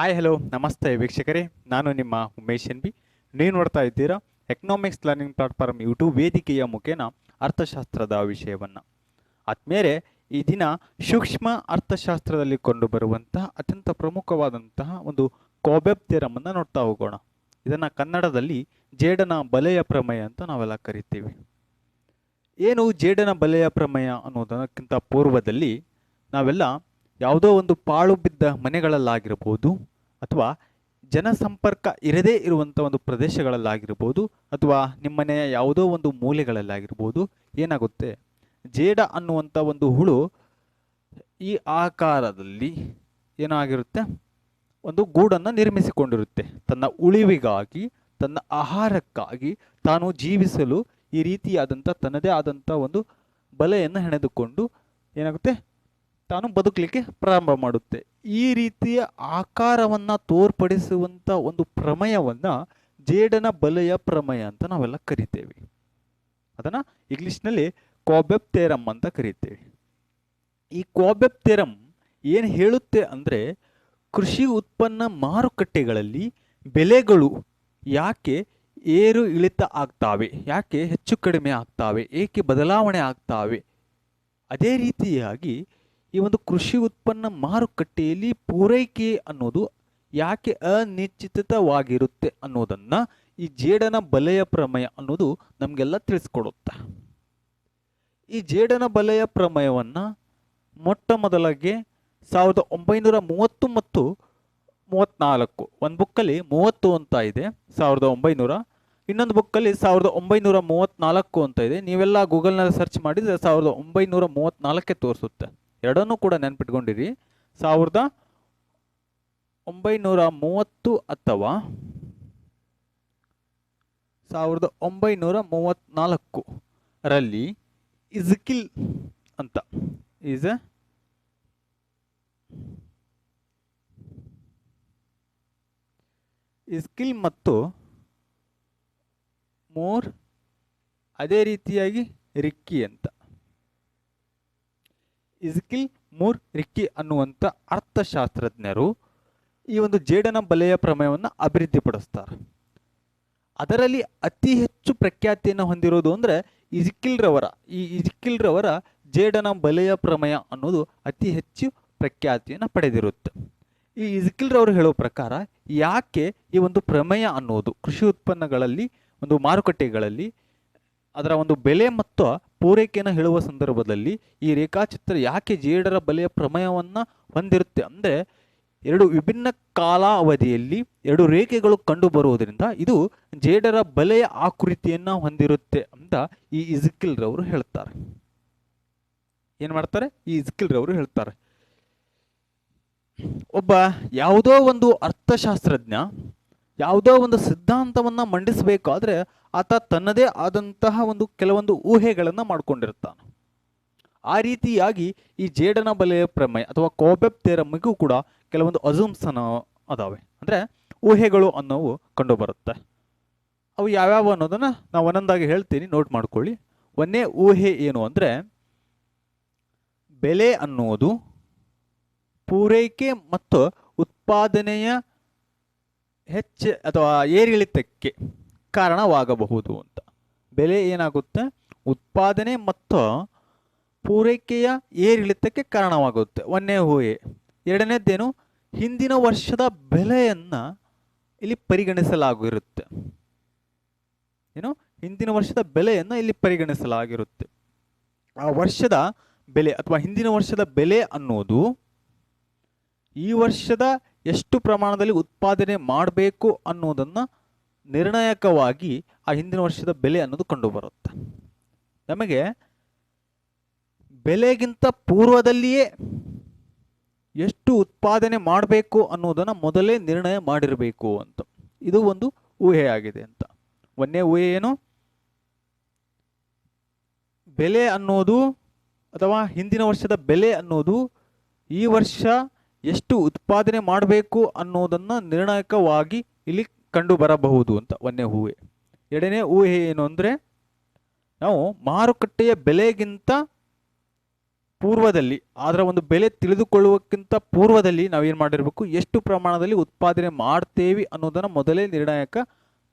Hi hello ನಮಸ್ತೆ ವೀಕ್ಷಕರೇ. ನಾನು ನಿಮ್ಮ ಉಮೇಶ್ ಎನ್ ಬಿ. ನೀವು ನೋಡ್ತಾ ಇದ್ದೀರಾ ಎಕನಾಮಿಕ್ಸ್ ಲರ್ನಿಂಗ್ ಪ್ಲಾಟ್ಫಾರ್ಮ್ ಯೂಟ್ಯೂಬ್ ವೇದಿಕೆಯ ಮುಖೇನ ಅರ್ಥಶಾಸ್ತ್ರದ ವಿಷಯವನ್ನು. ಆದ್ಮೇಲೆ ಈ ದಿನ ಸೂಕ್ಷ್ಮ ಅರ್ಥಶಾಸ್ತ್ರದಲ್ಲಿ ಕಂಡುಬರುವಂತಹ ಅತ್ಯಂತ ಪ್ರಮುಖವಾದಂತಹ ಒಂದು ಕೋಬೆಬ್ ಥಿಯರಮನ್ನು ನೋಡ್ತಾ ಹೋಗೋಣ. ಇದನ್ನು ಕನ್ನಡದಲ್ಲಿ ಜೇಡನ ಬಲೆಯ ಪ್ರಮೇಯ ಅಂತ ನಾವೆಲ್ಲ ಕರಿತೀವಿ. ಏನು ಜೇಡನ ಬಲೆಯ ಪ್ರಮೇಯ ಅನ್ನೋದಕ್ಕಿಂತ ಪೂರ್ವದಲ್ಲಿ ನಾವೆಲ್ಲ ಯಾವುದೋ ಒಂದು ಪಾಳು ಬಿದ್ದ ಮನೆಗಳಲ್ಲಾಗಿರ್ಬೋದು ಅಥವಾ ಜನಸಂಪರ್ಕ ಇರದೇ ಇರುವಂಥ ಒಂದು ಪ್ರದೇಶಗಳಲ್ಲಾಗಿರ್ಬೋದು ಅಥವಾ ನಿಮ್ಮನೆಯ ಯಾವುದೋ ಒಂದು ಮೂಲೆಗಳಲ್ಲಾಗಿರ್ಬೋದು ಏನಾಗುತ್ತೆ? ಜೇಡ ಅನ್ನುವಂಥ ಒಂದು ಹುಳು ಈ ಆಕಾರದಲ್ಲಿ ಏನಾಗಿರುತ್ತೆ? ಒಂದು ಗೂಡನ್ನು ನಿರ್ಮಿಸಿಕೊಂಡಿರುತ್ತೆ. ತನ್ನ ಉಳಿವಿಗಾಗಿ, ತನ್ನ ಆಹಾರಕ್ಕಾಗಿ ತಾನು ಜೀವಿಸಲು ಈ ರೀತಿಯಾದಂಥ ತನ್ನದೇ ಆದಂಥ ಒಂದು ಬಲೆಯನ್ನು ಹೆಣೆದುಕೊಂಡು ಏನಾಗುತ್ತೆ? ತಾನು ಬದುಕಲಿಕ್ಕೆ ಪ್ರಾರಂಭ ಮಾಡುತ್ತೆ. ಈ ರೀತಿಯ ಆಕಾರವನ್ನು ತೋರ್ಪಡಿಸುವಂಥ ಒಂದು ಪ್ರಮೇಯವನ್ನು ಜೇಡನ ಬಲೆಯ ಪ್ರಮೇಯ ಅಂತ ನಾವೆಲ್ಲ ಕರಿತೇವೆ. ಅದನ್ನು ಇಂಗ್ಲೀಷ್ನಲ್ಲಿ ಕಾಬೆಬ್ ತೇರಮ್ ಅಂತ ಕರಿತೇವೆ. ಈ ಕಾಬೆಬ್ ತೇರಮ್ ಏನು ಹೇಳುತ್ತೆ ಅಂದರೆ ಕೃಷಿ ಉತ್ಪನ್ನ ಮಾರುಕಟ್ಟೆಗಳಲ್ಲಿ ಬೆಲೆಗಳು ಯಾಕೆ ಏರು ಇಳಿತ ಆಗ್ತಾವೆ, ಯಾಕೆ ಹೆಚ್ಚು ಕಡಿಮೆ ಆಗ್ತಾವೆ, ಏಕೆ ಬದಲಾವಣೆ ಆಗ್ತಾವೆ, ಅದೇ ರೀತಿಯಾಗಿ ಈ ಒಂದು ಕೃಷಿ ಉತ್ಪನ್ನ ಮಾರುಕಟ್ಟೆಯಲ್ಲಿ ಪೂರೈಕೆ ಅನ್ನೋದು ಯಾಕೆ ಅನಿಶ್ಚಿತವಾಗಿರುತ್ತೆ ಅನ್ನೋದನ್ನು ಈ ಜೇಡನ ಬಲೆಯ ಪ್ರಮೇಯ ಅನ್ನೋದು ನಮಗೆಲ್ಲ ತಿಳಿಸ್ಕೊಡುತ್ತೆ. ಈ ಜೇಡನ ಬಲೆಯ ಪ್ರಮೇಯವನ್ನು ಮೊಟ್ಟ ಮೊದಲಿಗೆ ಸಾವಿರದ ಒಂಬೈನೂರ ಮೂವತ್ತು ಮತ್ತು ಮೂವತ್ತ್ನಾಲ್ಕು ಒಂದು ಬುಕ್ಕಲ್ಲಿ ಮೂವತ್ತು ಅಂತ ಇದೆ, ಸಾವಿರದ ಒಂಬೈನೂರ. ಇನ್ನೊಂದು ಬುಕ್ಕಲ್ಲಿ ಸಾವಿರದ ಒಂಬೈನೂರ ಮೂವತ್ತ್ನಾಲ್ಕು ಅಂತ ಇದೆ. ನೀವೆಲ್ಲ ಗೂಗಲ್ನಲ್ಲಿ ಸರ್ಚ್ ಮಾಡಿದರೆ ಸಾವಿರದ ಒಂಬೈನೂರ ಮೂವತ್ತ್ನಾಲ್ಕೇ ತೋರಿಸುತ್ತೆ. ಎರಡನ್ನೂ ಕೂಡ ನೆನ್ಪಿಟ್ಕೊಂಡಿರಿ. ಸಾವಿರದ ಒಂಬೈನೂರ ಮೂವತ್ತು ಅಥವಾ ಸಾವಿರದ ಒಂಬೈನೂರ ಮೂವತ್ತ್ನಾಲ್ಕು ರಲ್ಲಿ ಇಜ್ಕಿಲ್ ಅಂತ ಈಸ್ ಎ ಇಸ್ಕಿಲ್ ಮತ್ತು ಮೋರ್ ಅದೇ ರೀತಿಯಾಗಿ ರಿಕ್ಕಿ ಅಂತ. ಇಸ್ಕಿಲ್ ಮೂರ್, ರಿಕ್ಕಿ ಅನ್ನುವಂಥ ಅರ್ಥಶಾಸ್ತ್ರಜ್ಞರು ಈ ಒಂದು ಜೇಡನ ಬಲೆಯ ಪ್ರಮೇಯವನ್ನು ಅಭಿವೃದ್ಧಿಪಡಿಸ್ತಾರೆ ಅದರಲ್ಲಿ ಅತಿ ಹೆಚ್ಚು ಪ್ರಖ್ಯಾತಿಯನ್ನು ಹೊಂದಿರೋದು ಅಂದರೆ ಇಜಿಕಿಲ್ರವರ. ಈ ಇಜಿಕಿಲ್ರವರ ಜೇಡನ ಬಲೆಯ ಪ್ರಮೇಯ ಅನ್ನೋದು ಅತಿ ಹೆಚ್ಚು ಪ್ರಖ್ಯಾತಿಯನ್ನು ಪಡೆದಿರುತ್ತೆ. ಈ ಇಜಿಕಿಲ್ರವರು ಹೇಳೋ ಪ್ರಕಾರ ಯಾಕೆ ಈ ಒಂದು ಪ್ರಮೇಯ ಅನ್ನೋದು ಕೃಷಿ ಉತ್ಪನ್ನಗಳಲ್ಲಿ ಒಂದು ಮಾರುಕಟ್ಟೆಗಳಲ್ಲಿ ಅದರ ಒಂದು ಬೆಲೆ ಮತ್ತು ಪೂರೈಕೆಯನ್ನು ಹೇಳುವ ಸಂದರ್ಭದಲ್ಲಿ ಈ ರೇಖಾಚಿತ್ರ ಯಾಕೆ ಜೇಡರ ಬಲೆಯ ಪ್ರಮೇಯವನ್ನು ಹೊಂದಿರುತ್ತೆ ಅಂದರೆ ಎರಡು ವಿಭಿನ್ನ ಕಾಲಾವಧಿಯಲ್ಲಿ ಎರಡು ರೇಖೆಗಳು ಕಂಡು ಬರುವುದರಿಂದ ಇದು ಜೇಡರ ಬಲೆಯ ಆಕೃತಿಯನ್ನು ಹೊಂದಿರುತ್ತೆ ಅಂತ ಈ ಇಜ್ಕಿಲ್ರವರು ಹೇಳ್ತಾರೆ. ಏನು ಮಾಡ್ತಾರೆ? ಈ ಇಜ್ಕಿಲ್ರವರು ಹೇಳ್ತಾರೆ. ಒಬ್ಬ ಯಾವುದೋ ಒಂದು ಅರ್ಥಶಾಸ್ತ್ರಜ್ಞ ಯಾವುದೋ ಒಂದು ಸಿದ್ಧಾಂತವನ್ನು ಮಂಡಿಸಬೇಕಾದ್ರೆ ಆತ ತನ್ನದೇ ಆದಂತಹ ಒಂದು ಕೆಲವೊಂದು ಊಹೆಗಳನ್ನು ಮಾಡಿಕೊಂಡಿರ್ತಾನೆ. ಆ ರೀತಿಯಾಗಿ ಈ ಜೇಡನ ಬಲೆಯ ಪ್ರಮೇಯ ಅಥವಾ ಕೋಬೆಬ್ ತೇರಮ್ಮಿಗೂ ಕೂಡ ಕೆಲವೊಂದು ಅಜುಮ್ಸನ ಅದಾವೆ. ಅಂದರೆ ಊಹೆಗಳು ಅನ್ನೋವು ಕಂಡುಬರುತ್ತೆ. ಅವು ಯಾವ್ಯಾವ ಅನ್ನೋದನ್ನು ನಾವು ಒಂದೊಂದಾಗಿ ಹೇಳ್ತೀನಿ, ನೋಟ್ ಮಾಡ್ಕೊಳ್ಳಿ. ಒಂದೇ ಊಹೆ ಏನು ಅಂದರೆ, ಬೆಲೆ ಅನ್ನುವುದು ಪೂರೈಕೆ ಮತ್ತು ಉತ್ಪಾದನೆಯ ಹೆಚ್ಚು ಅಥವಾ ಏರಿಳಿತಕ್ಕೆ ಕಾರಣವಾಗಬಹುದು ಅಂತ. ಬೆಲೆ ಏನಾಗುತ್ತೆ? ಉತ್ಪಾದನೆ ಮತ್ತು ಪೂರೈಕೆಯ ಏರಿಳಿತಕ್ಕೆ ಕಾರಣವಾಗುತ್ತೆ. ಒಂದನೇ ಊಹೆ. ಎರಡನೇದ್ದೇನು? ಹಿಂದಿನ ವರ್ಷದ ಬೆಲೆಯನ್ನು ಇಲ್ಲಿ ಪರಿಗಣಿಸಲಾಗಿರುತ್ತೆ. ಏನು? ಹಿಂದಿನ ವರ್ಷದ ಬೆಲೆಯನ್ನು ಇಲ್ಲಿ ಪರಿಗಣಿಸಲಾಗಿರುತ್ತೆ. ಆ ವರ್ಷದ ಬೆಲೆ ಅಥವಾ ಹಿಂದಿನ ವರ್ಷದ ಬೆಲೆ ಅನ್ನೋದು ಈ ವರ್ಷದ ಎಷ್ಟು ಪ್ರಮಾಣದಲ್ಲಿ ಉತ್ಪಾದನೆ ಮಾಡಬೇಕು ಅನ್ನೋದನ್ನು ನಿರ್ಣಾಯಕವಾಗಿ ಆ ಹಿಂದಿನ ವರ್ಷದ ಬೆಲೆ ಅನ್ನೋದು ಕಂಡುಬರುತ್ತೆ. ನಮಗೆ ಬೆಲೆಗಿಂತ ಪೂರ್ವದಲ್ಲಿಯೇ ಎಷ್ಟು ಉತ್ಪಾದನೆ ಮಾಡಬೇಕು ಅನ್ನೋದನ್ನು ಮೊದಲೇ ನಿರ್ಣಯ ಮಾಡಿರಬೇಕು ಅಂತ. ಇದು ಒಂದು ಊಹೆಯಾಗಿದೆ ಅಂತ. ಒಂದೇ ಊಹೆ ಏನು? ಬೆಲೆ ಅನ್ನೋದು ಅಥವಾ ಹಿಂದಿನ ವರ್ಷದ ಬೆಲೆ ಅನ್ನೋದು ಈ ವರ್ಷ ಎಷ್ಟು ಉತ್ಪಾದನೆ ಮಾಡಬೇಕು ಅನ್ನೋದನ್ನು ನಿರ್ಣಾಯಕವಾಗಿ ಇಲ್ಲಿ ಕಂಡು ಬರಬಹುದು ಅಂತ ಒಂದನೇ ಊಹೆ ಎರಡನೇ ಊಹೆ ಏನು ಅಂದರೆ, ನಾವು ಮಾರುಕಟ್ಟೆಯ ಬೆಲೆಗಿಂತ ಪೂರ್ವದಲ್ಲಿ, ಅದರ ಒಂದು ಬೆಲೆ ತಿಳಿದುಕೊಳ್ಳುವಕ್ಕಿಂತ ಪೂರ್ವದಲ್ಲಿ ನಾವೇನು ಮಾಡಿರಬೇಕು, ಎಷ್ಟು ಪ್ರಮಾಣದಲ್ಲಿ ಉತ್ಪಾದನೆ ಮಾಡ್ತೇವೆ ಅನ್ನೋದನ್ನು ಮೊದಲೇ ನಿರ್ಣಾಯಕ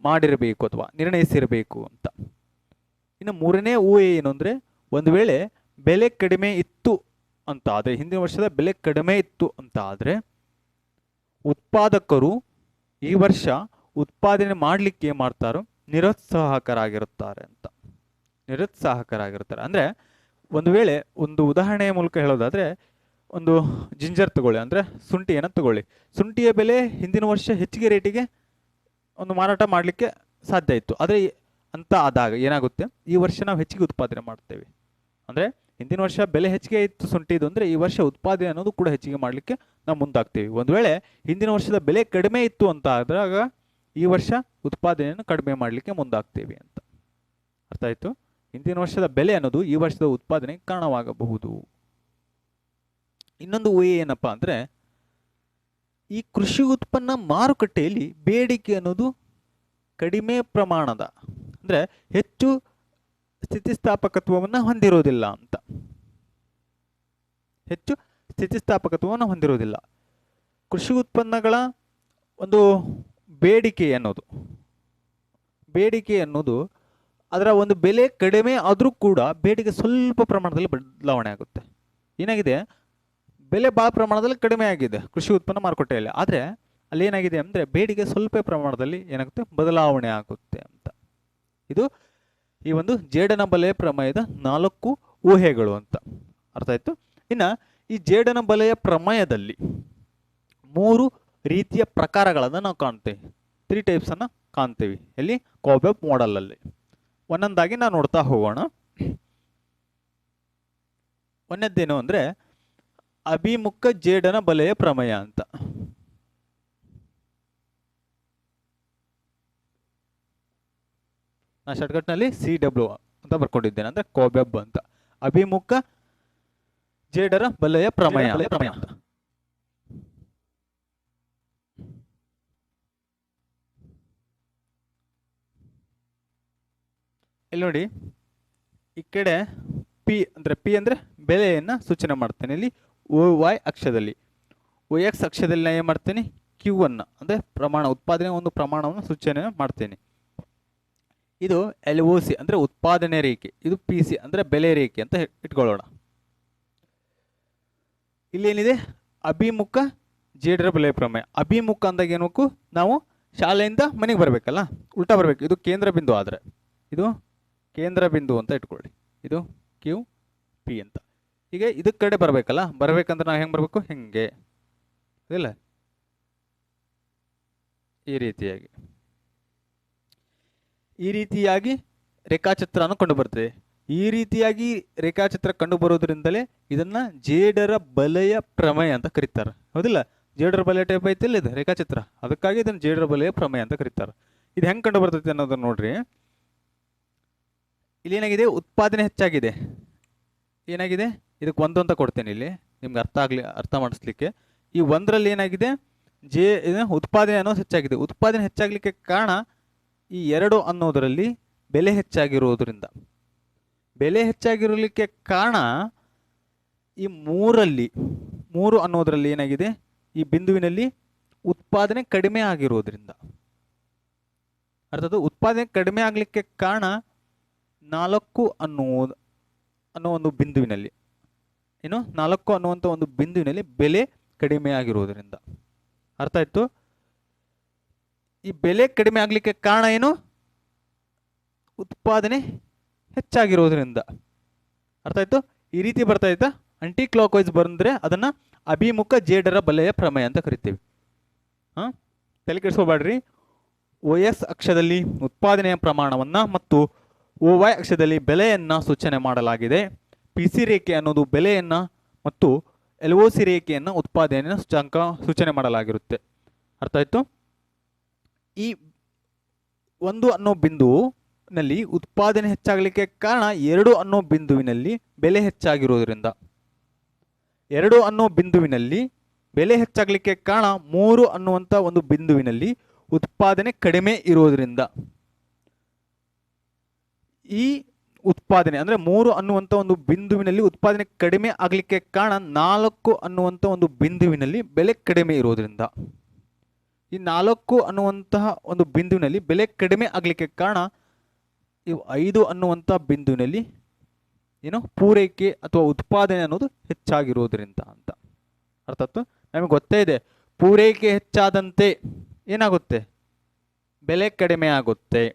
ಮಾಡಿರಬೇಕು ಅಥವಾ ನಿರ್ಣಯಿಸಿರಬೇಕು ಅಂತ. ಇನ್ನು ಮೂರನೇ ಊಹೆ ಏನು ಅಂದರೆ, ಒಂದು ವೇಳೆ ಬೆಲೆ ಕಡಿಮೆ ಇತ್ತು ಅಂತ ಆದರೆ ಹಿಂದಿನ ವರ್ಷದ ಬೆಲೆ ಕಡಿಮೆ ಇತ್ತು ಅಂತ ಆದರೆ ಉತ್ಪಾದಕರು ಈ ವರ್ಷ ಉತ್ಪಾದನೆ ಮಾಡಲಿಕ್ಕೆ ಏನು ಮಾಡ್ತಾರೋ ನಿರುತ್ಸಾಹಕರಾಗಿರುತ್ತಾರೆ ಅಂತ. ನಿರುತ್ಸಾಹಕರಾಗಿರ್ತಾರೆ ಅಂದರೆ ಒಂದು ವೇಳೆ ಒಂದು ಉದಾಹರಣೆಯ ಮೂಲಕ ಹೇಳೋದಾದರೆ ಒಂದು ಜಿಂಜರ್ ತಗೊಳ್ಳಿ, ಅಂದರೆ ಶುಂಠಿಯನ್ನು ತಗೊಳ್ಳಿ. ಶುಂಠಿಯ ಬೆಲೆ ಹಿಂದಿನ ವರ್ಷ ಹೆಚ್ಚಿಗೆ ರೇಟಿಗೆ ಒಂದು ಮಾರಾಟ ಮಾಡಲಿಕ್ಕೆ ಸಾಧ್ಯ ಇತ್ತು. ಆದರೆ ಅಂತ ಆದಾಗ ಏನಾಗುತ್ತೆ? ಈ ವರ್ಷ ನಾವು ಹೆಚ್ಚಿಗೆ ಉತ್ಪಾದನೆ ಮಾಡ್ತೇವೆ. ಅಂದರೆ ಹಿಂದಿನ ವರ್ಷ ಬೆಲೆ ಹೆಚ್ಚಿಗೆ ಇತ್ತು ಸುಂಟಿದು ಅಂದರೆ ಈ ವರ್ಷ ಉತ್ಪಾದನೆ ಅನ್ನೋದು ಕೂಡ ಹೆಚ್ಚಿಗೆ ಮಾಡಲಿಕ್ಕೆ ನಾವು ಮುಂದಾಗ್ತೀವಿ. ಒಂದು ವೇಳೆ ಹಿಂದಿನ ವರ್ಷದ ಬೆಲೆ ಕಡಿಮೆ ಇತ್ತು ಅಂತ ಆದಾಗ ಈ ವರ್ಷ ಉತ್ಪಾದನೆಯನ್ನು ಕಡಿಮೆ ಮಾಡಲಿಕ್ಕೆ ಮುಂದಾಗ್ತೇವೆ ಅಂತ. ಅರ್ಥ ಆಯಿತು? ಹಿಂದಿನ ವರ್ಷದ ಬೆಲೆ ಅನ್ನೋದು ಈ ವರ್ಷದ ಉತ್ಪಾದನೆಗೆ ಕಾರಣವಾಗಬಹುದು. ಇನ್ನೊಂದು ಊಹೆ ಏನಪ್ಪ ಅಂದರೆ, ಈ ಕೃಷಿ ಉತ್ಪನ್ನ ಮಾರುಕಟ್ಟೆಯಲ್ಲಿ ಬೇಡಿಕೆ ಅನ್ನೋದು ಕಡಿಮೆ ಪ್ರಮಾಣದ, ಅಂದರೆ ಹೆಚ್ಚು ಸ್ಥಿತಿಸ್ಥಾಪಕತ್ವವನ್ನು ಹೊಂದಿರೋದಿಲ್ಲ ಅಂತ. ಹೆಚ್ಚು ಸ್ಥಿತಿಸ್ಥಾಪಕತ್ವವನ್ನು ಹೊಂದಿರೋದಿಲ್ಲ. ಕೃಷಿ ಉತ್ಪನ್ನಗಳ ಒಂದು ಬೇಡಿಕೆ ಅನ್ನೋದು ಬೇಡಿಕೆ ಅನ್ನೋದು ಅದರ ಒಂದು ಬೆಲೆ ಕಡಿಮೆ ಆದರೂ ಕೂಡ ಬೇಡಿಕೆ ಸ್ವಲ್ಪ ಪ್ರಮಾಣದಲ್ಲಿ ಬದಲಾವಣೆ ಆಗುತ್ತೆ. ಏನಾಗಿದೆ? ಬೆಲೆ ಭಾಳ ಪ್ರಮಾಣದಲ್ಲಿ ಕಡಿಮೆ ಆಗಿದೆ ಕೃಷಿ ಉತ್ಪನ್ನ ಮಾರುಕಟ್ಟೆಯಲ್ಲಿ. ಆದರೆ ಅಲ್ಲಿ ಏನಾಗಿದೆ ಅಂದರೆ ಬೇಡಿಕೆ ಸ್ವಲ್ಪ ಪ್ರಮಾಣದಲ್ಲಿ ಏನಾಗುತ್ತೆ? ಬದಲಾವಣೆ ಆಗುತ್ತೆ ಅಂತ. ಇದು ಈ ಒಂದು ಜೇಡನ ಬಲೆಯ ಪ್ರಮೇಯದ ನಾಲ್ಕು ಊಹೆಗಳು ಅಂತ. ಅರ್ಥ ಆಯಿತು? ಇನ್ನು ಈ ಜೇಡನ ಬಲೆಯ ಪ್ರಮೇಯದಲ್ಲಿ ಮೂರು ರೀತಿಯ ಪ್ರಕಾರಗಳನ್ನು ನಾವು ಕಾಣ್ತೇವೆ. ತ್ರೀ ಟೈಪ್ಸನ್ನು ಕಾಣ್ತೇವೆ ಎಲ್ಲಿ ಕೋಬೆಬ್ ಮಾಡಲಲ್ಲಿ ಒಂದೊಂದಾಗಿ ನಾವು ನೋಡ್ತಾ ಹೋಗೋಣ. ಒಂದೇನು ಅಂದರೆ ಅಭಿಮುಖ ಜೇಡನ ಬಲೆಯ ಪ್ರಮೇಯ ಅಂತ. ನಾ ಶಾರ್ಟ್ಕಟ್ನಲ್ಲಿ ಸಿ ಡಬ್ಲ್ಯೂ ಅಂತ ಬರ್ಕೊಂಡಿದ್ದೇನೆ ಅಂದರೆ ಕೋಬೆಬ್ ಅಂತ. ಅಭಿಮುಖ ಜೇಡರ ಬಲೆಯ ಪ್ರಮೇಯ ಪ್ರಮೇಯ ಅಂತ. ಇಲ್ಲಿ ನೋಡಿ. ಈ ಕಡೆ ಪಿ ಅಂದರೆ ಪಿ ಅಂದರೆ ಬೆಲೆಯನ್ನು ಸೂಚನೆ ಮಾಡ್ತೇನೆ. ಇಲ್ಲಿ ಒ ವೈ ಅಕ್ಷದಲ್ಲಿ. ಒ ಎಕ್ಸ್ ಅಕ್ಷದಲ್ಲಿ ನಾನು ಏನು ಮಾಡ್ತೇನೆ? ಕ್ಯೂ ಅನ್ನು, ಅಂದರೆ ಪ್ರಮಾಣ, ಉತ್ಪಾದನೆ ಒಂದು ಪ್ರಮಾಣವನ್ನು ಸೂಚನೆ ಮಾಡ್ತೇನೆ. ಇದು ಎಲ್ ಒ ಸಿ ಅಂದರೆ ಉತ್ಪಾದನೆ ರೇಖೆ, ಇದು ಪಿ ಸಿ ಅಂದರೆ ಬೆಲೆ ರೇಖೆ ಅಂತ ಇಟ್ಕೊಳ್ಳೋಣ. ಇಲ್ಲೇನಿದೆ ಅಭಿಮುಖ ಜೇಡರ ಬೆಲೆ ಪ್ರಮೇಯ. ಅಭಿಮುಖ ಅಂದಾಗ ಏನಬೇಕು ನಾವು ಶಾಲೆಯಿಂದ ಮನೆಗೆ ಬರಬೇಕಲ್ಲ? ಉಲ್ಟಾ ಬರಬೇಕು. ಇದು ಕೇಂದ್ರ ಬಿಂದು ಆದರೆ. ಇದು ಕೇಂದ್ರ ಬಿಂದು ಅಂತ ಇಟ್ಕೊಳ್ಳಿ. ಇದು ಕ್ಯೂ ಪಿ ಅಂತ. ಈಗ ಇದಕ್ಕೆ ಕಡೆ ಬರಬೇಕಲ್ಲ? ಬರಬೇಕಂದ್ರೆ ನಾವು ಹೆಂಗೆ ಬರಬೇಕು? ಹೆಂಗೆ. ಇಲ್ಲ? ಈ ರೀತಿಯಾಗಿ. ಈ ರೀತಿಯಾಗಿ ರೇಖಾಚಿತ್ರನೂ ಕಂಡು ಬರ್ತದೆ. ಈ ರೀತಿಯಾಗಿ ರೇಖಾಚಿತ್ರ ಕಂಡು ಬರೋದ್ರಿಂದಲೇ ಇದನ್ನ ಜೇಡರ ಬಲೆಯ ಪ್ರಮೇಯ ಅಂತ ಕರೀತಾರೆ. ಹೌದಿಲ್ಲ? ಜೇಡರ ಬಲೆಯ ಟೈಪ್ ಐತಿಲ್ಲ ಇದು ರೇಖಾಚಿತ್ರ. ಅದಕ್ಕಾಗಿ ಇದನ್ನ ಜೇಡರ ಬಲೆಯ ಪ್ರಮೇಯ ಅಂತ ಕರೀತಾರೆ. ಇದು ಹೆಂಗೆ ಕಂಡು ಬರ್ತೈತಿ ಅನ್ನೋದನ್ನ ನೋಡ್ರಿ. ಇಲ್ಲಿ ಏನಾಗಿದೆ ಉತ್ಪಾದನೆ ಹೆಚ್ಚಾಗಿದೆ. ಏನಾಗಿದೆ? ಇದಕ್ಕೆ ಒಂದು ಅಂತ ಕೊಡ್ತೇನೆ ಇಲ್ಲಿ. ನಿಮ್ಗೆ ಅರ್ಥ ಆಗಲಿ, ಅರ್ಥ ಮಾಡಿಸ್ಲಿಕ್ಕೆ. ಈ ಒಂದರಲ್ಲಿ ಏನಾಗಿದೆ? ಜೆ ಉತ್ಪಾದನೆ ಅನ್ನೋದು ಹೆಚ್ಚಾಗಿದೆ. ಉತ್ಪಾದನೆ ಹೆಚ್ಚಾಗಲಿಕ್ಕೆ ಕಾರಣ ಈ ಎರಡು ಅನ್ನೋದರಲ್ಲಿ ಬೆಲೆ ಹೆಚ್ಚಾಗಿರುವುದರಿಂದ ಬೆಲೆ ಹೆಚ್ಚಾಗಿರಲಿಕ್ಕೆ ಕಾರಣ ಈ ಮೂರಲ್ಲಿ, ಮೂರು ಅನ್ನೋದರಲ್ಲಿ ಏನಾಗಿದೆ? ಈ ಬಿಂದುವಿನಲ್ಲಿ ಉತ್ಪಾದನೆ ಕಡಿಮೆ ಆಗಿರೋದ್ರಿಂದ. ಅರ್ಥದ್ದು ಉತ್ಪಾದನೆ ಕಡಿಮೆ ಆಗಲಿಕ್ಕೆ ಕಾರಣ ನಾಲ್ಕು ಅನ್ನುವುದು ಅನ್ನೋ ಒಂದು ಬಿಂದುವಿನಲ್ಲಿ, ಏನು ನಾಲ್ಕು ಅನ್ನುವಂಥ ಒಂದು ಬಿಂದುವಿನಲ್ಲಿ ಬೆಲೆ ಕಡಿಮೆ ಆಗಿರುವುದರಿಂದ. ಅರ್ಥ ಆಯಿತು? ಈ ಬೆಲೆ ಕಡಿಮೆ ಆಗಲಿಕ್ಕೆ ಕಾರಣ ಏನು? ಉತ್ಪಾದನೆ ಹೆಚ್ಚಾಗಿರೋದ್ರಿಂದ ಅರ್ಥ ಆಯಿತು? ಈ ರೀತಿ ಬರ್ತಾ ಇತ್ತಾ? ಅಂಟಿ ಕ್ಲಾಕ್ ವೈಸ್ ಬಂದರೆ ಅದನ್ನು ಅಭಿಮುಖ ಜೇಡರ ಬಲೆಯ ಪ್ರಮೇಯ ಅಂತ ಕರಿತೀವಿ. ಹಾಂ? ತಲೆ ಕೆಡಿಸ್ಕೋಬೇಡ್ರಿ. ಒ ಎಸ್ ಅಕ್ಷದಲ್ಲಿ ಉತ್ಪಾದನೆಯ ಪ್ರಮಾಣವನ್ನು ಮತ್ತು ವೈ ಅಕ್ಷದಲ್ಲಿ ಬೆಲೆಯನ್ನು ಸೂಚನೆ ಮಾಡಲಾಗಿದೆ. ಪಿ ಸಿ ರೇಖೆ ಅನ್ನೋದು ಬೆಲೆಯನ್ನು ಮತ್ತು ಎಲ್ ಒ ಸಿ ರೇಖೆಯನ್ನು ಉತ್ಪಾದನೆಯನ್ನು ಸೂಚಾಂಕ ಸೂಚನೆ ಮಾಡಲಾಗಿರುತ್ತೆ. ಅರ್ಥ ಆಯಿತು? ಈ ಒಂದು ಅನ್ನೋ ಬಿಂದುವಿನಲ್ಲಿ ಉತ್ಪಾದನೆ ಹೆಚ್ಚಾಗಲಿಕ್ಕೆ ಕಾರಣ ಎರಡು ಅನ್ನೋ ಬಿಂದುವಿನಲ್ಲಿ ಬೆಲೆ ಹೆಚ್ಚಾಗಿರುವುದರಿಂದ ಎರಡು ಅನ್ನೋ ಬಿಂದುವಿನಲ್ಲಿ ಬೆಲೆ ಹೆಚ್ಚಾಗಲಿಕ್ಕೆ ಕಾರಣ ಮೂರು ಅನ್ನುವಂಥ ಒಂದು ಬಿಂದುವಿನಲ್ಲಿ ಉತ್ಪಾದನೆ ಕಡಿಮೆ ಇರೋದ್ರಿಂದ. ಈ ಉತ್ಪಾದನೆ ಅಂದರೆ ಮೂರು ಅನ್ನುವಂಥ ಒಂದು ಬಿಂದುವಿನಲ್ಲಿ ಉತ್ಪಾದನೆ ಕಡಿಮೆ ಆಗಲಿಕ್ಕೆ ಕಾರಣ ನಾಲ್ಕು ಅನ್ನುವಂಥ ಒಂದು ಬಿಂದುವಿನಲ್ಲಿ ಬೆಲೆ ಕಡಿಮೆ ಇರೋದ್ರಿಂದ ಈ ನಾಲ್ಕು ಅನ್ನುವಂತಹ ಒಂದು ಬಿಂದುವಿನಲ್ಲಿ ಬೆಲೆ ಕಡಿಮೆ ಆಗಲಿಕ್ಕೆ ಕಾರಣ ಇವು ಐದು ಅನ್ನುವಂಥ ಬಿಂದುವಿನಲ್ಲಿ ಏನು ಪೂರೈಕೆ ಅಥವಾ ಉತ್ಪಾದನೆ ಅನ್ನೋದು ಹೆಚ್ಚಾಗಿರೋದ್ರಿಂದ ಅಂತ. ಅರ್ಥ ಆಯ್ತು? ನಮಗೆ ಗೊತ್ತೇ ಇದೆ. ಪೂರೈಕೆ ಹೆಚ್ಚಾದಂತೆ ಏನಾಗುತ್ತೆ? ಬೆಲೆ ಕಡಿಮೆ ಆಗುತ್ತೆ.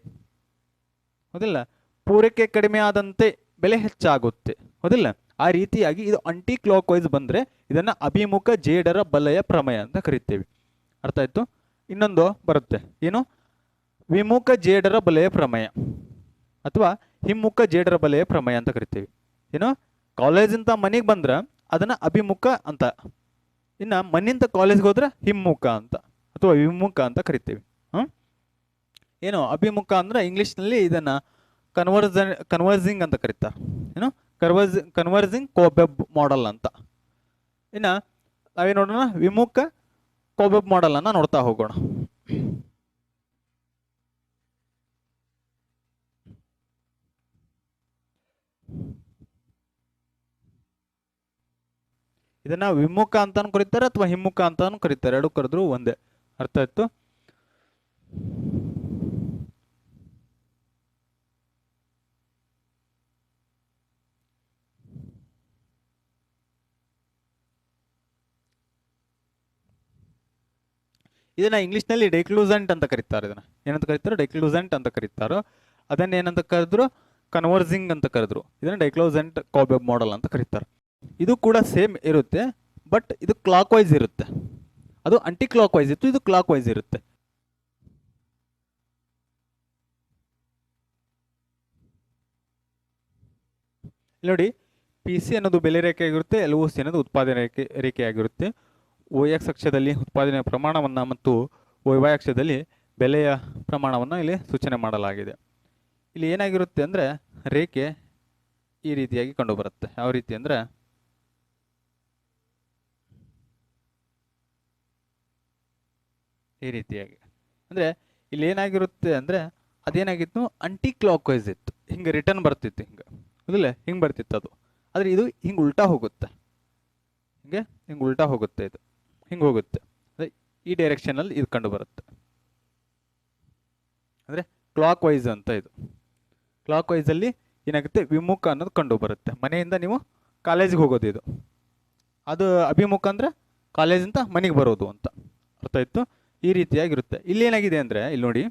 ಹೌದಿಲ್ಲ? ಪೂರೈಕೆ ಕಡಿಮೆ ಆದಂತೆ ಬೆಲೆ ಹೆಚ್ಚಾಗುತ್ತೆ. ಹೌದಿಲ್ಲ? ಆ ರೀತಿಯಾಗಿ ಇದು ಅಂಟಿ ಕ್ಲಾಕ್ ವೈಸ್ ಬಂದರೆ ಇದನ್ನು ಅಭಿಮುಖ ಜೇಡರ ಬಲಯ ಪ್ರಮೇಯ ಅಂತ ಕರಿತೇವೆ. ಅರ್ಥ ಆಯ್ತು? ಇನ್ನೊಂದು ಬರುತ್ತೆ. ಏನು? ವಿಮುಖ ಜೇಡರ ಬಲಯ ಪ್ರಮೇಯ ಅಥವಾ ಹಿಮ್ಮುಖ ಜೇಡರ ಬಲಯ ಪ್ರಮೇಯ ಅಂತ ಕರಿತೀವಿ. ಏನು? ಕಾಲೇಜಿಂದ ಮನೆಗೆ ಬಂದ್ರೆ ಅದನ್ನು ಅಭಿಮುಖ ಅಂತ. ಇನ್ನು ಮನೆಯಿಂದ ಕಾಲೇಜ್ಗೆ ಹೋದ್ರೆ ಹಿಮ್ಮುಖ ಅಂತ ಅಥವಾ ವಿಮುಖ ಅಂತ ಕರಿತೀವಿ. ಹ್ಞೂ ಏನು? ಅಭಿಮುಖ ಅಂದ್ರೆ ಇಂಗ್ಲೀಷ್ನಲ್ಲಿ ಇದನ್ನು ಕನ್ವರ್ಜ ಕನ್ವರ್ಸಿಂಗ್ ಅಂತ ಕರೀತಾರೆ ಏನು? ಕನ್ವರ್ಸ್ ಕನ್ವರ್ಸಿಂಗ್ ಕೋಬೆಬ್ ಮಾಡೆಲ್ ಅಂತ. ಇನ್ನು ನಾವೇ ನೋಡೋಣ? ವಿಮುಖ ಕೋಬೆಬ್ ಮಾಡೆಲ್ ಅನ್ನ ನೋಡ್ತಾ ಹೋಗೋಣ. ಇದನ್ನ ವಿಮುಖ ಅಂತಾನು ಕರೀತಾರೆ ಅಥವಾ ಹಿಮ್ಮುಖ ಅಂತಾನು ಕರೀತಾರೆ. ಎರಡು ಕರೆದ್ರು ಒಂದೇ. ಅರ್ಥ ಆಯ್ತು? ಇದನ್ನ ಇಂಗ್ಲಿಷ್ನಲ್ಲಿ ಡೆಕ್ಲೂಸೆಂಟ್ ಅಂತ ಕರೀತಾರೆ ಇದನ್ನ. ಏನಂತ ಕರೀತಾರೆ? ಡೆಕ್ಲೂಸೆಂಟ್ ಅಂತ ಕರೀತಾರೋ. ಅದನ್ನ ಏನಂತ ಕರೆದ್ರು? ಕನ್ವರ್ಸಿಂಗ್ ಅಂತ ಕರೆದ್ರು. ಇದನ್ನ ಡೆಕ್ಲೋಸೆಂಟ್ ಕಾಬೆಬ್ ಮಾಡೆಲ್ ಅಂತ ಕರೀತಾರೆ. ಇದು ಕೂಡ ಸೇಮ್ ಇರುತ್ತೆ, ಬಟ್ ಇದು ಕ್ಲಾಕ್ ವೈಸ್ ಇರುತ್ತೆ. ಅದು ಅಂಟಿ ಕ್ಲಾಕ್ ವೈಸ್ ಇತ್ತು, ಇದು ಕ್ಲಾಕ್ ವೈಸ್ ಇರುತ್ತೆ ನೋಡಿ ಪಿ ಸಿ ಅನ್ನೋದು ಬೆಲೆ ರೇಖೆ ಆಗಿರುತ್ತೆ ಎಲ್ ಓ ಸಿ ಅನ್ನೋದು ಉತ್ಪಾದನೆ ರೇಖೆ ರೇಖೆ ಆಗಿರುತ್ತೆ ಎಕ್ಸ್ ಅಕ್ಷದಲ್ಲಿ ಉತ್ಪಾದನೆಯ ಪ್ರಮಾಣವನ್ನು ಮತ್ತು ವೈ ಅಕ್ಷದಲ್ಲಿ ಬೆಲೆಯ ಪ್ರಮಾಣವನ್ನು ಇಲ್ಲಿ ಸೂಚನೆ ಮಾಡಲಾಗಿದೆ. ಇಲ್ಲಿ ಏನಾಗಿರುತ್ತೆ ಅಂದರೆ ರೇಖೆ ಈ ರೀತಿಯಾಗಿ ಕಂಡುಬರುತ್ತೆ. ಯಾವ ರೀತಿ ಅಂದರೆ ಈ ರೀತಿಯಾಗಿ. ಅಂದರೆ ಇಲ್ಲಿ ಏನಾಗಿರುತ್ತೆ ಅಂದರೆ ಅದೇನಾಗಿತ್ತು? ಅಂಟಿ ಕ್ಲಾಕ್ ವೈಸ್ ಇತ್ತು. ಹಿಂಗೆ ರಿಟರ್ನ್ ಬರ್ತಿತ್ತು ಹಿಂಗೆ. ಹೌದಿಲ್ಲ ಹಿಂಗೆ ಬರ್ತಿತ್ತು ಅದು. ಆದರೆ ಇದು ಹಿಂಗೆ ಉಲ್ಟಾ ಹೋಗುತ್ತೆ. ಹಿಂಗೆ ಹಿಂಗೆ ಉಲ್ಟಾ ಹೋಗುತ್ತೆ ಇದು. ಹಿಂಗೆ ಹೋಗುತ್ತೆ. ಅಂದರೆ ಈ ಡೈರೆಕ್ಷನಲ್ಲಿ ಇದು ಕಂಡು ಬರುತ್ತೆ. ಅಂದರೆ ಕ್ಲಾಕ್ ವೈಸ್ ಅಂತ ಇದು. ಕ್ಲಾಕ್ ವೈಸಲ್ಲಿ ಏನಾಗುತ್ತೆ? ವಿಮುಖ ಅನ್ನೋದು ಕಂಡು ಬರುತ್ತೆ. ಮನೆಯಿಂದ ನೀವು ಕಾಲೇಜಿಗೆ ಹೋಗೋದು ಇದು. ಅದು ಅಭಿಮುಖ ಅಂದರೆ ಕಾಲೇಜಿಂದ ಮನೆಗೆ ಬರೋದು ಅಂತ. ಅರ್ಥ ಆಯಿತು? ಈ ರೀತಿಯಾಗಿರುತ್ತೆ. ಇಲ್ಲಿ ಏನಾಗಿದೆ ಅಂದರೆ, ಇಲ್ಲಿ ನೋಡಿ.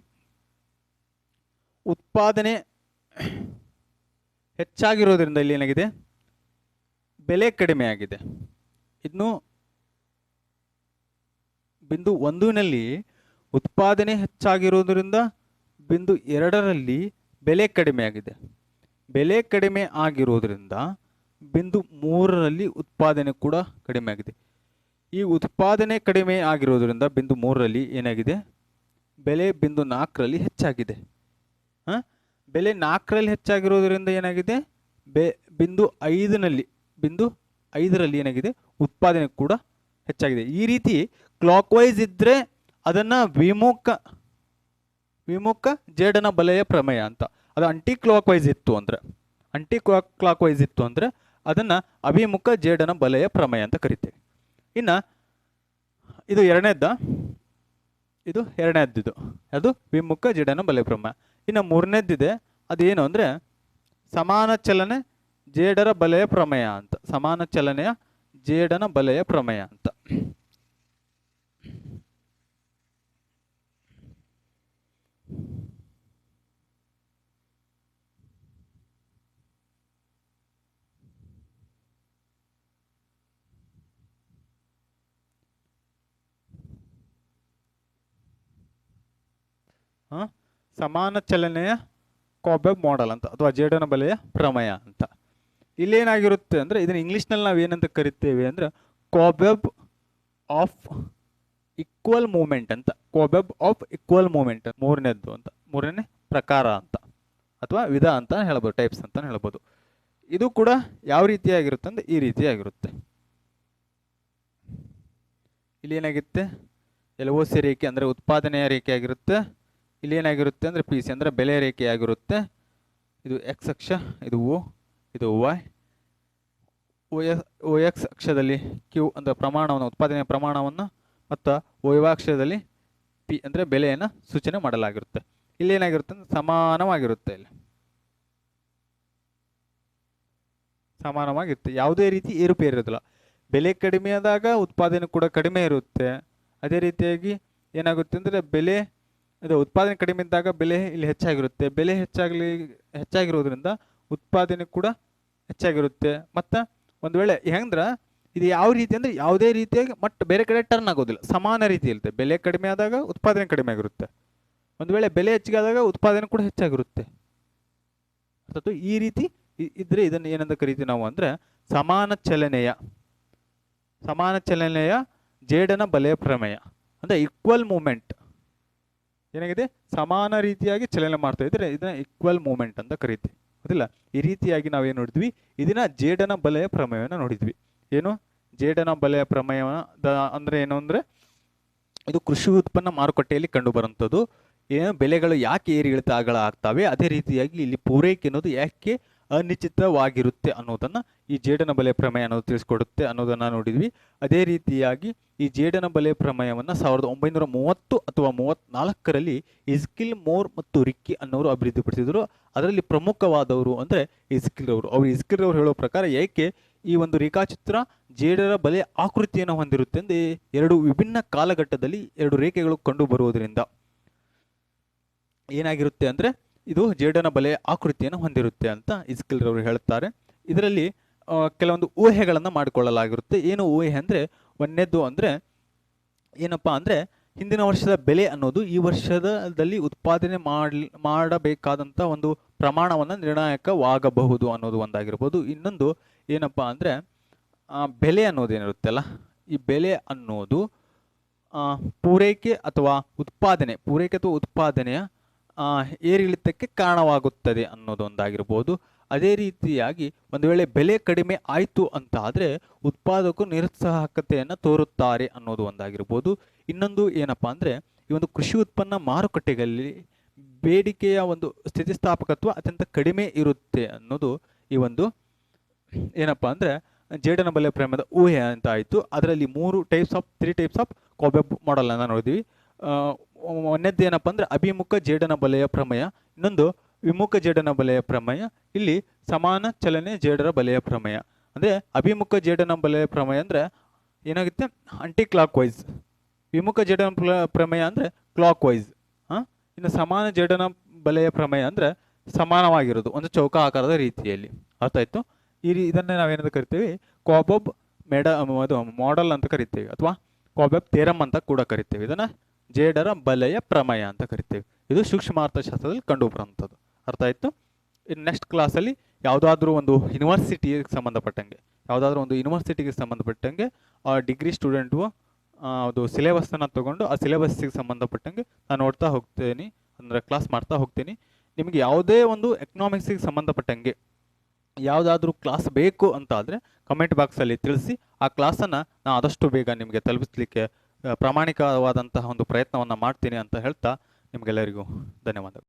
ಉತ್ಪಾದನೆ ಹೆಚ್ಚಾಗಿರೋದ್ರಿಂದ ಇಲ್ಲಿ ಏನಾಗಿದೆ? ಬೆಲೆ ಕಡಿಮೆ ಆಗಿದೆ. ಇನ್ನು ಬಿಂದು ಒಂದೂನಲ್ಲಿ ಉತ್ಪಾದನೆ ಹೆಚ್ಚಾಗಿರುವುದರಿಂದ ಬಿಂದು ಎರಡರಲ್ಲಿ ಬೆಲೆ ಕಡಿಮೆಯಾಗಿದೆ ಬೆಲೆ ಕಡಿಮೆ ಆಗಿರುವುದರಿಂದ ಬಿಂದು ಮೂರರಲ್ಲಿ ಉತ್ಪಾದನೆ ಕೂಡ ಕಡಿಮೆ ಆಗಿದೆ. ಈ ಉತ್ಪಾದನೆ ಕಡಿಮೆ ಆಗಿರೋದರಿಂದ ಬಿಂದು ಮೂರರಲ್ಲಿ ಏನಾಗಿದೆ? ಬೆಲೆ ಬಿಂದು ನಾಲ್ಕರಲ್ಲಿ ಹೆಚ್ಚಾಗಿದೆ. ಹಾಂ? ಬೆಲೆ ನಾಲ್ಕರಲ್ಲಿ ಹೆಚ್ಚಾಗಿರೋದರಿಂದ ಏನಾಗಿದೆ? ಬೆ, ಬಿಂದು ಐದನಲ್ಲಿ, ಬಿಂದು ಐದರಲ್ಲಿ ಏನಾಗಿದೆ? ಉತ್ಪಾದನೆ ಕೂಡ ಹೆಚ್ಚಾಗಿದೆ. ಈ ರೀತಿ ಕ್ಲಾಕ್ ವೈಸ್ ಇದ್ದರೆ ಅದನ್ನು ವಿಮುಖ ವಿಮುಖ ಜೇಡನ ಬಲೆಯ ಪ್ರಮೇಯ ಅಂತ. ಅದು ಅಂಟಿ ಕ್ಲಾಕ್ ವೈಸ್ ಇತ್ತು ಅಂದರೆ. ಅಂಟಿ ಕ್ಲಾಕ್ ಕ್ಲಾಕ್ ವೈಸ್ ಇತ್ತು ಅಂದರೆ ಅದನ್ನು ಅಭಿಮುಖ ಜೇಡನ ಬಲೆಯ ಪ್ರಮೇಯ ಅಂತ ಕರಿತೀವಿ. ಇನ್ನು ಇದು ಎರಡನೇದ್ದ, ಇದು ಎರಡನೇದ್ದಿದು. ಅದು ವಿಮುಖ ಜೇಡನ ಬಲೆಯ ಪ್ರಮೇಯ. ಇನ್ನು ಮೂರನೇದ್ದಿದೆ, ಅದೇನು ಅಂದರೆ ಸಮಾನ ಚಲನೆ ಜೇಡರ ಬಲೆಯ ಪ್ರಮೇಯ ಅಂತ. ಸಮಾನ ಚಲನೆಯ ಜೇಡನ ಬಲೆಯ ಪ್ರಮೇಯ ಅಂತ ಹ? ಸಮಾನ ಚಲನೆಯ ಕಾಬೆಬ್ ಮಾಡೆಲ್ ಅಂತ, ಅಥವಾ ಜೇಡನ ಬಲೆಯ ಪ್ರಮೇಯ ಅಂತ. ಇಲ್ಲೇನಾಗಿರುತ್ತೆ ಅಂದರೆ, ಇದನ್ನು ಇಂಗ್ಲೀಷ್ನಲ್ಲಿ ನಾವು ಏನಂತ ಕರಿತೇವೆ ಅಂದರೆ ಕಾಬೆಬ್ ಆಫ್ ಈಕ್ವಲ್ ಮೂಮೆಂಟ್ ಅಂತ. ಕೋಬೆಬ್ ಆಫ್ ಈಕ್ವಲ್ ಮೂಮೆಂಟ್ ಮೂರನೇದ್ದು ಅಂತ. ಮೂರನೇ ಪ್ರಕಾರ ಅಂತ. ಅಥವಾ ವಿಧ ಅಂತ ಹೇಳ್ಬೋದು ಟೈಪ್ಸ್ ಅಂತ ಹೇಳ್ಬೋದು. ಇದು ಕೂಡ ಯಾವ ರೀತಿಯಾಗಿರುತ್ತೆ ಅಂದರೆ, ಈ ರೀತಿಯಾಗಿರುತ್ತೆ. ಇಲ್ಲಿ ಏನಾಗುತ್ತೆ ಎಲ್ ಸಿ ರೇಖೆ ಅಂದರೆ, ಉತ್ಪಾದನೆಯ ರೇಖೆ ಆಗಿರುತ್ತೆ ಇಲ್ಲಿ ಏನಾಗಿರುತ್ತೆ ಅಂದರೆ ಪಿ ಸಿ ಅಂದರೆ ಬೆಲೆ ರೇಖೆಯಾಗಿರುತ್ತೆ. ಇದು ಎಕ್ಸ್ ಅಕ್ಷ, ಇದು ಓ ಇದು Y O S O X ಅಕ್ಷದಲ್ಲಿ ಕ್ಯೂ ಅಂದರೆ ಪ್ರಮಾಣವನ್ನು, ಉತ್ಪಾದನೆಯ ಪ್ರಮಾಣವನ್ನು ಮತ್ತು ಓ ಅಕ್ಷರದಲ್ಲಿ ಪಿ ಅಂದರೆ ಬೆಲೆಯನ್ನು ಸೂಚನೆ ಮಾಡಲಾಗಿರುತ್ತೆ. ಇಲ್ಲಿ ಏನಾಗಿರುತ್ತೆ ಅಂದರೆ ಸಮಾನವಾಗಿರುತ್ತೆ ಇಲ್ಲಿ. ಸಮಾನವಾಗಿರುತ್ತೆ. ಯಾವುದೇ ರೀತಿ ಏರುಪೇರು ಇರೋದಿಲ್ಲ. ಬೆಲೆ ಕಡಿಮೆ ಆದಾಗ ಉತ್ಪಾದನೆ ಕೂಡ ಕಡಿಮೆ ಇರುತ್ತೆ. ಅದೇ ರೀತಿಯಾಗಿ ಏನಾಗುತ್ತೆ ಅಂದರೆ ಬೆಲೆ ಇದು ಉತ್ಪಾದನೆ ಕಡಿಮೆ ಇದ್ದಾಗ ಬೆಲೆ ಇಲ್ಲಿ ಹೆಚ್ಚಾಗಿರುತ್ತೆ. ಬೆಲೆ ಹೆಚ್ಚಾಗಲಿ, ಹೆಚ್ಚಾಗಿರೋದ್ರಿಂದ ಉತ್ಪಾದನೆ ಕೂಡ ಹೆಚ್ಚಾಗಿರುತ್ತೆ. ಮತ್ತು ಒಂದು ವೇಳೆ ಹೆಂಗ್ರೆ, ಇದು ಯಾವ ರೀತಿ ಅಂದರೆ ಯಾವುದೇ ರೀತಿಯಾಗಿ ಮಟ್ ಬೇರೆ ಕಡೆ ಟರ್ನ್ ಆಗೋದಿಲ್ಲ. ಸಮಾನ ರೀತಿ ಇರುತ್ತೆ. ಬೆಲೆ ಕಡಿಮೆ ಆದಾಗ ಉತ್ಪಾದನೆ ಕಡಿಮೆ ಆಗಿರುತ್ತೆ ಒಂದು ವೇಳೆ ಬೆಲೆ ಹೆಚ್ಚಿಗೆ ಆದಾಗ ಉತ್ಪಾದನೆ ಕೂಡ ಹೆಚ್ಚಾಗಿರುತ್ತೆ. ಅಥವಾ ಈ ರೀತಿ ಇದ್ದರೆ ಇದನ್ನು ಏನಂತ ಕರಿತೀವಿ ನಾವು ಅಂದರೆ ಸಮಾನ ಚಲನೆಯ ಸಮಾನ ಚಲನೆಯ ಜೇಡನ ಬಲೆಯ ಪ್ರಮೇಯ. ಅಂದರೆ ಈಕ್ವಲ್ ಮೂಮೆಂಟ್ ಏನಾಗಿದೆ? ಸಮಾನ ರೀತಿಯಾಗಿ ಚಲನೆ ಮಾಡ್ತಾ ಇದ್ರೆ ಇದನ್ನ ಈಕ್ವಲ್ ಮೂಮೆಂಟ್ ಅಂತ ಕರಿತೀವಿ. ಗೊತ್ತಿಲ್ಲ? ಈ ರೀತಿಯಾಗಿ ನಾವೇನು ನೋಡಿದ್ವಿ? ಇದನ್ನ ಜೇಡನ ಬಲೆಯ ಪ್ರಮೇಯವನ್ನು ನೋಡಿದ್ವಿ. ಏನು? ಜೇಡನ ಬಲೆಯ ಪ್ರಮೇಯ ಅಂದ್ರೆ ಏನು ಅಂದ್ರೆ, ಇದು ಕೃಷಿ ಉತ್ಪನ್ನ ಮಾರುಕಟ್ಟೆಯಲ್ಲಿ ಕಂಡು ಬರುವಂಥದ್ದು ಏನು ಬೆಲೆಗಳು ಯಾಕೆ ಏರಿ ಇಳಿತಗಳ ಆಗ್ತವೆ? ಅದೇ ರೀತಿಯಾಗಿ ಇಲ್ಲಿ ಪೂರೈಕೆ ಅನ್ನೋದು ಯಾಕೆ ಅನಿಶ್ಚಿತವಾಗಿರುತ್ತೆ ಅನ್ನೋದನ್ನ ಈ ಜೇಡನ ಬಲೆ ಪ್ರಮೇಯ ಅನ್ನೋದು ತಿಳಿಸ್ಕೊಡುತ್ತೆ ಅನ್ನೋದನ್ನ ನೋಡಿದ್ವಿ. ಅದೇ ರೀತಿಯಾಗಿ ಈ ಜೇಡನ ಬಲೆ ಪ್ರಮೇಯವನ್ನ ಸಾವಿರದ ಒಂಬೈನೂರ ಮೂವತ್ತು ಅಥವಾ ಮೂವತ್ನಾಲ್ಕರಲ್ಲಿ ಇಸ್ಕಿಲ್ ಮೋರ್ ಮತ್ತು ರಿಕ್ಕಿ ಅನ್ನೋರು ಅಭಿವೃದ್ಧಿಪಡಿಸಿದರು ಅದರಲ್ಲಿ ಪ್ರಮುಖವಾದವರು ಅಂದ್ರೆ ಇಸ್ಕಿಲ್ ಅವರು ಅವರು ಇಸ್ಕಿಲ್ ಅವರು ಹೇಳೋ ಪ್ರಕಾರ ಏಕೆ ಈ ಒಂದು ರೇಖಾಚಿತ್ರ ಜೇಡರ ಬಲೆ ಆಕೃತಿಯನ್ನು ಹೊಂದಿರುತ್ತೆ ಅಂದ್ರೆ ಎರಡು ವಿಭಿನ್ನ ಕಾಲಘಟ್ಟದಲ್ಲಿ ಎರಡು ರೇಖೆಗಳು ಕಂಡು ಬರುವುದರಿಂದ ಏನಾಗಿರುತ್ತೆ ಅಂದ್ರೆ ಇದು ಜೇಡನ ಬಲೆಯ ಆಕೃತಿಯನ್ನು ಹೊಂದಿರುತ್ತೆ ಅಂತ ಇಸ್ಕಿಲ್ ರವರು ಹೇಳುತ್ತಾರೆ. ಇದರಲ್ಲಿ ಕೆಲವೊಂದು ಊಹೆಗಳನ್ನು ಮಾಡಿಕೊಳ್ಳಲಾಗಿರುತ್ತೆ. ಏನು ಊಹೆ ಅಂದರೆ, ಒಂದನೇದ್ದು ಅಂದರೆ, ಏನಪ್ಪ ಅಂದರೆ, ಹಿಂದಿನ ವರ್ಷದ ಬೆಲೆ ಅನ್ನೋದು ಈ ವರ್ಷದಲ್ಲಿ ಉತ್ಪಾದನೆ ಮಾಡಲ್, ಮಾಡಬೇಕಾದಂಥ ಒಂದು ಪ್ರಮಾಣವನ್ನು ನಿರ್ಣಾಯಕವಾಗಬಹುದು ಅನ್ನೋದು ಒಂದಾಗಿರ್ಬೋದು. ಇನ್ನೊಂದು ಏನಪ್ಪಾ ಅಂದರೆ ಬೆಲೆ ಅನ್ನೋದು ಏನಿರುತ್ತಲ್ಲ, ಈ ಬೆಲೆ ಅನ್ನೋದು ಪೂರೈಕೆ ಅಥವಾ ಉತ್ಪಾದನೆ, ಪೂರೈಕೆ ಅಥವಾ ಉತ್ಪಾದನೆಯ ಏರಿಳಿತಕ್ಕೆ ಕಾರಣವಾಗುತ್ತದೆ ಅನ್ನೋದೊಂದಾಗಿರ್ಬೋದು ಅದೇ ರೀತಿಯಾಗಿ ಒಂದು ವೇಳೆ ಬೆಲೆ ಕಡಿಮೆ ಆಯಿತು ಅಂತ ಆದರೆ ಉತ್ಪಾದಕರು ನಿರುತ್ಸಾಹಕತೆಯನ್ನು ತೋರುತ್ತಾರೆ ಅನ್ನೋದು ಒಂದಾಗಿರ್ಬೋದು. ಇನ್ನೊಂದು ಏನಪ್ಪ ಅಂದರೆ ಈ ಒಂದು ಕೃಷಿ ಉತ್ಪನ್ನ ಮಾರುಕಟ್ಟೆಗಳಲ್ಲಿ ಬೇಡಿಕೆಯ ಒಂದು ಸ್ಥಿತಿಸ್ಥಾಪಕತ್ವ ಅತ್ಯಂತ ಕಡಿಮೆ ಇರುತ್ತೆ ಅನ್ನೋದು ಈ ಒಂದು ಏನಪ್ಪ ಅಂದರೆ ಜೇಡನ ಬಲೆ ಪ್ರೇಮದ ಊಹೆ ಅಂತ ಆಯಿತು. ಅದರಲ್ಲಿ ಮೂರು types of three types of cobweb ಮಾಡಲನ್ನು ನೋಡಿದ್ವಿ. ಒಂದನೇದ್ದು ಏನಪ್ಪ ಅಂದ್ರೆ ಅಭಿಮುಖ ಜೇಡನ ಬಲೆಯ ಪ್ರಮೇಯ. ಇನ್ನೊಂದು ವಿಮುಖ ಜೇಡನ ಬಲೆಯ ಪ್ರಮೇಯ. ಇಲ್ಲಿ ಸಮಾನ ಚಲನೆ ಜೇಡರ ಬಲೆಯ ಪ್ರಮೇಯ. ಅಂದ್ರೆ ಅಭಿಮುಖ ಜೇಡನ ಬಲೆಯ ಪ್ರಮೇಯ ಅಂದ್ರೆ ಏನಾಗುತ್ತೆ? ಅಂಟಿ ಕ್ಲಾಕ್ ವೈಸ್ ವಿಮುಖ ಜೇಡನ ಪ್ರ- ಪ್ರಮೇಯ ಅಂದ್ರೆ ಕ್ಲಾಕ್ ವೈಸ್ ಇನ್ನು ಸಮಾನ ಜೇಡನ ಬಲೆಯ ಪ್ರಮೇಯ ಅಂದ್ರೆ ಸಮಾನವಾಗಿರೋದು. ಒಂದು ಚೌಕ ಆಕಾರದ ರೀತಿಯಲ್ಲಿ. ಅರ್ಥ ಆಯ್ತು? ಈ ರೀ, ಇದನ್ನೇ ನಾವೇನಂತ ಕರಿತೀವಿ? ಕಾಬೊಬ್ ಮೆಡ ಅದು ಮಾಡೆಲ್ ಅಂತ ಕರಿತೀವಿ. ಅಥವಾ ಕಾಬೊಬ್ ಥೇರಮ್ ಅಂತ ಕೂಡ ಕರಿತೀವಿ. ಇದನ್ನ ಜೇಡರ ಬಲೆಯ ಪ್ರಮೇಯ ಅಂತ ಕರಿತೀವಿ. ಇದು ಸೂಕ್ಷ್ಮ ಅರ್ಥಶಾಸ್ತ್ರದಲ್ಲಿ ಕಂಡು ಬರುವಂಥದ್ದು ಅರ್ಥ ಆಯಿತು? ಇನ್ನು ನೆಕ್ಸ್ಟ್ ಕ್ಲಾಸಲ್ಲಿ ಯಾವುದಾದ್ರೂ ಒಂದು ಯೂನಿವರ್ಸಿಟಿಗೆ ಸಂಬಂಧಪಟ್ಟಂಗೆ, ಯಾವುದಾದ್ರೂ ಒಂದು ಯೂನಿವರ್ಸಿಟಿಗೆ ಸಂಬಂಧಪಟ್ಟಂಗೆ, ಆ ಡಿಗ್ರಿ ಸ್ಟೂಡೆಂಟು ಅದು ಸಿಲೆಬಸ್ಸನ್ನು ತೊಗೊಂಡು ಆ ಸಿಲೆಬಸ್ಸಿಗೆ ಸಂಬಂಧಪಟ್ಟಂಗೆ ನಾನು ನೋಡ್ತಾ ಹೋಗ್ತೀನಿ, ಅಂದರೆ ಕ್ಲಾಸ್ ಮಾಡ್ತಾ ಹೋಗ್ತೀನಿ. ನಿಮಗೆ ಯಾವುದೇ ಒಂದು ಎಕನಾಮಿಕ್ಸಿಗೆ ಸಂಬಂಧಪಟ್ಟಂಗೆ ಯಾವುದಾದ್ರೂ ಕ್ಲಾಸ್ ಬೇಕು ಅಂತ ಆದರೆ ಕಮೆಂಟ್ ಬಾಕ್ಸಲ್ಲಿ ತಿಳಿಸಿ, ಆ ಕ್ಲಾಸನ್ನು ನಾನು ಆದಷ್ಟು ಬೇಗ ನಿಮಗೆ ತಲುಪಿಸಲಿಕ್ಕೆ ಪ್ರಾಮಾಣಿಕವಾದಂತಹ ಒಂದು ಪ್ರಯತ್ನವನ್ನು ಮಾಡ್ತೀನಿ ಅಂತ ಹೇಳ್ತಾ ನಿಮಗೆಲ್ಲರಿಗೂ ಧನ್ಯವಾದಗಳು.